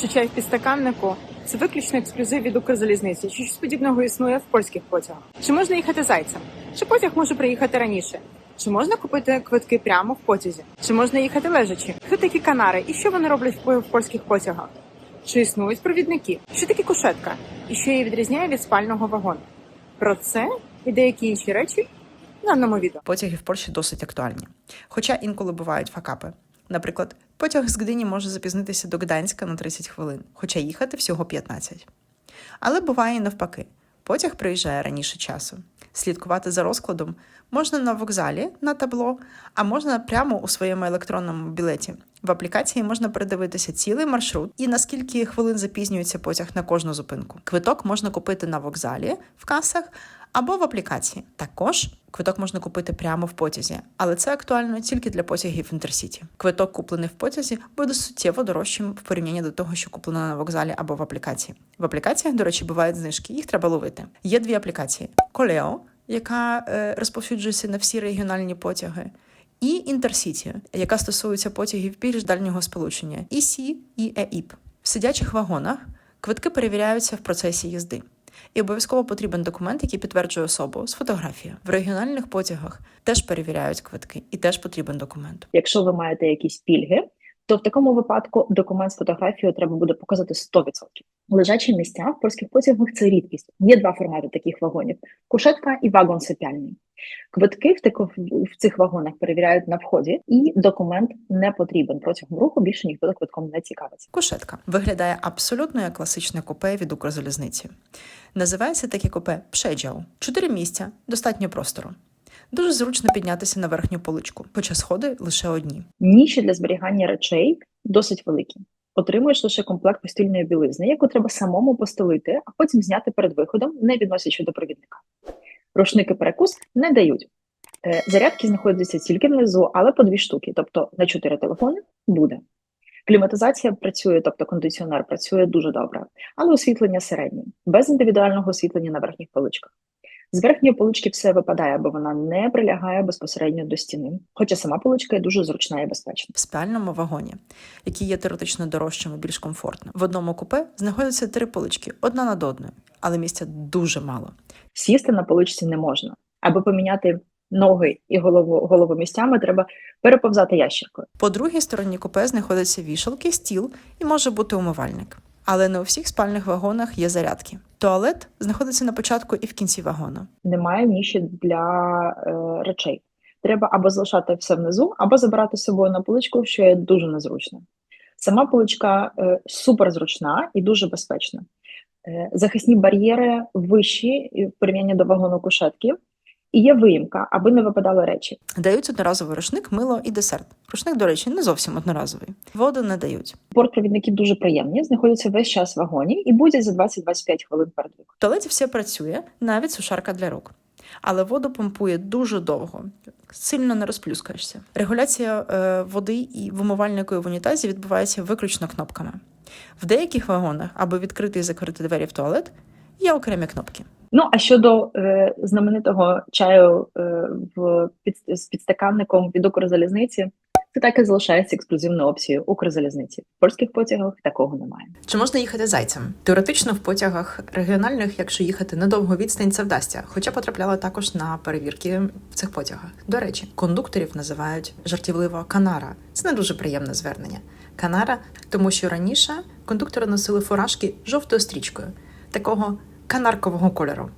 чи чай в підстаканнику це виключно ексклюзив від Укрзалізниці, чи щось подібного існує в польських потягах? Чи можна їхати зайцем? Чи потяг може приїхати раніше? Чи можна купити квитки прямо в потязі? Чи можна їхати лежачи? Хто такі канари і що вони роблять в польських потягах? Чи існують провідники? Що таке кушетка? І що її відрізняє від спального вагону? Про це і деякі інші речі в даному відео. Потяги в Польщі досить актуальні, хоча інколи бувають факапи. Наприклад, потяг з Гдині може запізнитися до Гданська на 30 хвилин, хоча їхати всього 15. Але буває і навпаки. Потяг приїжджає раніше часу. Слідкувати за розкладом можна на вокзалі на табло, а можна прямо у своєму електронному білеті. В аплікації можна передивитися цілий маршрут і наскільки хвилин запізнюється потяг на кожну зупинку. Квиток можна купити на вокзалі в касах або в аплікації. Також квиток можна купити прямо в потязі, але це актуально тільки для потягів інтерсіті. Квиток, куплений в потязі, буде суттєво дорожчим в порівнянні до того, що куплено на вокзалі або в аплікації. В аплікаціях, до речі, бувають знижки, їх треба ловити. Є дві аплікації: Колео, яка е, розповсюджується на всі регіональні потяги. І Інтерсіті, яка стосується потягів більш дальнього сполучення, ІСі і ЕІП. В сидячих вагонах квитки перевіряються в процесі їзди. І обов'язково потрібен документ, який підтверджує особу з фотографії. В регіональних потягах теж перевіряють квитки, і теж потрібен документ. Якщо ви маєте якісь пільги, то в такому випадку документ з фотографією треба буде показати 100%. Лежачі місця в польських потягах це рідкість. Є два формати таких вагонів: кушетка і вагон сипяльний. Квитки в таких в цих вагонах перевіряють на вході, і документ не потрібен протягом руху. Більше ніхто квитком не цікавиться. Кушетка виглядає абсолютно як класичне купе від Укрзалізниці. Називається таке купе «Przedział». Чотири місця, достатньо простору. Дуже зручно піднятися на верхню поличку, хоча сходи лише одні. Ніші для зберігання речей досить великі. Отримуєш лише комплект постільної білизни, яку треба самому постелити, а потім зняти перед виходом, не відносячи до провідника. Рушники перекус не дають. Е, Зарядки знаходяться тільки внизу, але по дві штуки, тобто на чотири телефони буде. Кліматизація працює, тобто кондиціонер працює дуже добре, але освітлення середнє, без індивідуального освітлення на верхніх поличках. З верхньої полички все випадає, бо вона не прилягає безпосередньо до стіни, хоча сама поличка є дуже зручна і безпечна. В спальному вагоні, який є теоретично дорожчим і більш комфортним. В одному купе знаходяться три полички, одна над одною, але місця дуже мало. Сісти на поличці не можна. Аби поміняти ноги і голову, голову місцями, треба переповзати ящикою. По другій стороні купе знаходяться вішалки, стіл і може бути умивальник. Але не у всіх спальних вагонах є зарядки. Туалет знаходиться на початку і в кінці вагона. Немає ніші для е, речей. Треба або залишати все внизу, або забирати з собою на поличку, що є дуже незручно. Сама поличка е, суперзручна і дуже безпечна. Е, захисні бар'єри вищі в порівнянні до вагону кушетки, і є виїмка, аби не випадали речі. Дають одноразовий рушник, мило і десерт. Рушник, до речі, не зовсім одноразовий. Воду не дають. Бортпровідники дуже приємні, знаходяться весь час в вагоні і будуть за 20-25 хвилин перед. В туалеті все працює, навіть сушарка для рук. Але воду помпує дуже довго, сильно не розплюскаєшся. Регуляція е, води і в умивальнику і в унітазі відбувається виключно кнопками. В деяких вагонах, аби відкрити і закрити двері в туалет, є окремі кнопки. Ну а щодо е, знаменитого чаю е, в під, з підстаканником від Укрзалізниці, це так і залишається ексклюзивною опцією Укрзалізниці. В польських потягах такого немає. Чи можна їхати зайцем? Теоретично в потягах регіональних, якщо їхати недовго відстань, це вдасться. Хоча потрапляла також на перевірки в цих потягах. До речі, кондукторів називають жартівливо канара. Це не дуже приємне звернення. Канара, тому що раніше кондуктори носили фуражки жовтою стрічкою, такого канаркового кольору.